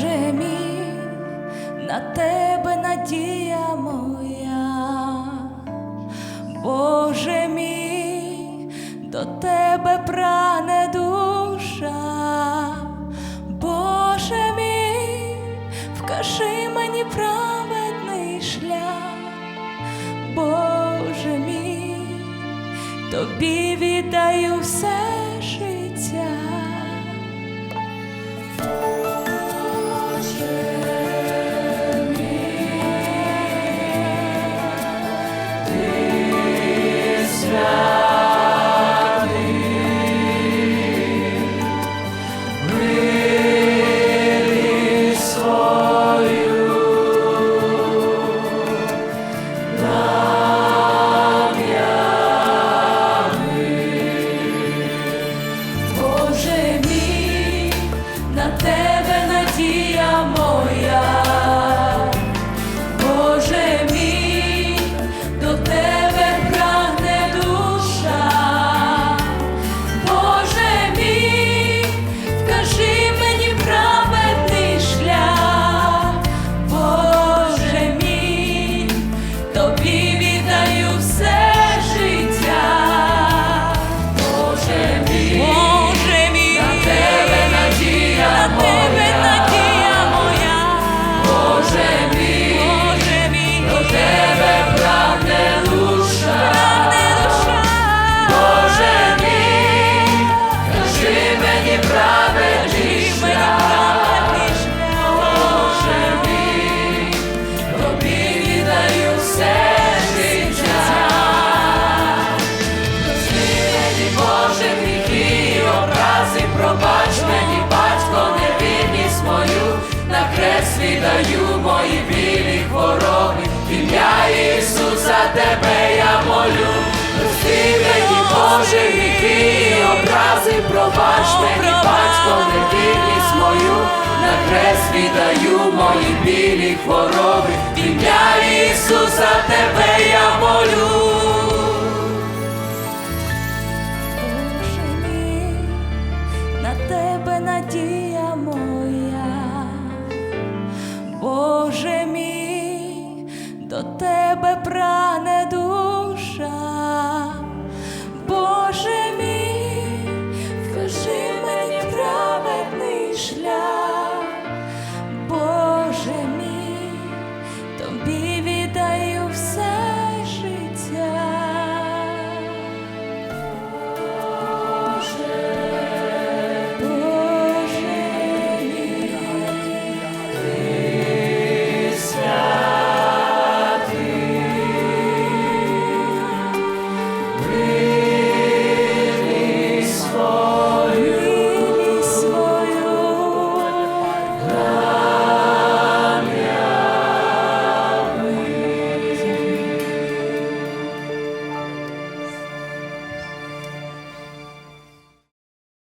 Боже мій, на тебе надія моя, Боже мій, до тебе прагне душа, Боже мій, вкажи мені праведний шлях, Боже мій, тобі віддаю все життя. Тебе Боже, гріхи і образи, пробач мені, батько, невірність мою, на хрест віддаю мої білі хвороби, В ім'я Ісуса тебе.